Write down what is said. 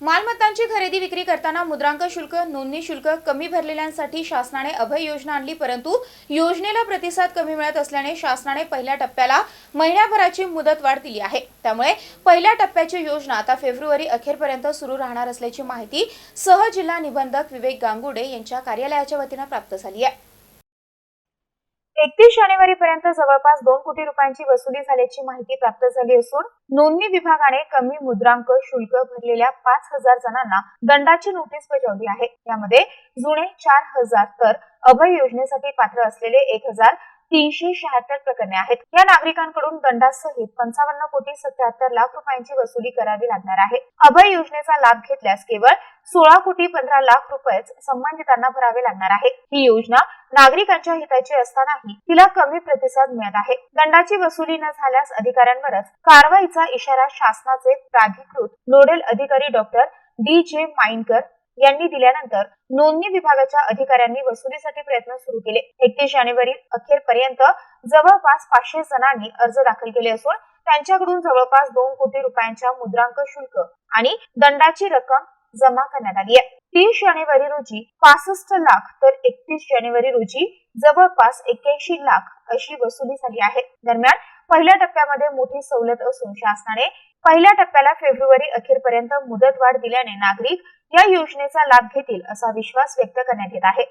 मालमत्तांची खरेदी विक्री करताना मुद्रांक शुल्क नोंदणी शुल्क कमी भरलेल्यांसाठी शासनाने अभय योजना आणली परंतु योजनेला प्रतिसाद कमी मिळत असल्याने शासनाने पहिल्या टप्प्याला महिन्याभराची मुदत वाढ दिली आहे. त्यामुळे पहिल्या टप्प्याची योजना आता फेब्रुवारी अखेरपर्यंत सुरू राहणार असल्याची माहिती सहजिल्हा निबंधक विवेक गांगुडे यांच्या कार्यालयाच्या वतीनं प्राप्त झाली आहे. एकतीस जानेवारी पर्यंत जवळपास दोन कोटी रुपयांची वसुली झाल्याची माहिती प्राप्त झाली असून नोंदणी विभागाने कमी मुद्रांक शुल्क भरलेल्या पाच हजार जणांना दंडाची नोटीस बजावली आहे. यामध्ये जुने चार हजार तर अभय योजनेसाठी पात्र असलेले एक हजार तीनशे शहात्तर प्रकरणे आहेत. या नागरिकांकडून दंडासहित पंचावन्न कोटी सत्याहत्तर लाख रुपयांची वसुली करावी लागणार आहे. अभय योजनेचा लाभ घेतल्यास केवळ सोळा कोटी पंधरा लाख रुपयेच संबंधितांना भरावे लागणार आहे. ही योजना नागरिकांच्या हिताची असतानाही तिला कमी प्रतिसाद मिळत आहे. दंडाची वसुली न झाल्यास अधिकाऱ्यांवरच कारवाईचा इशारा शासनाचे प्राधिकृत नोडल अधिकारी डॉक्टर डी जे माइनकर यांनी दिल्यानंतर नोंदणी विभागाच्या अधिकाऱ्यांनी वसुलीसाठी प्रयत्न सुरू केले. एकतीस जानेवारी अखेरपर्यंत जवळपास पाचशे जणांनी अर्ज दाखल केले असून त्यांच्याकडून जवळपास दोन कोटी रुपयांच्या मुद्रांक शुल्क आणि दंडाची रक्कम जमा करण्यात आली आहे. तीस जानेवारी रोजी पासष्ट लाख तर एकतीस जानेवारी रोजी जवळपास एक्क्याऐंशी लाख अशी वसुली झाली आहे. दरम्यान पहिल्या टप्प्यामध्ये मोठी सवलत असून शासनाने पहिल्या टप्प्याला फेब्रुवारी अखेरपर्यंत मुदतवाढ दिल्याने नागरिक या योजनेचा लाभ घेतील असा विश्वास व्यक्त करण्यात येत आहे.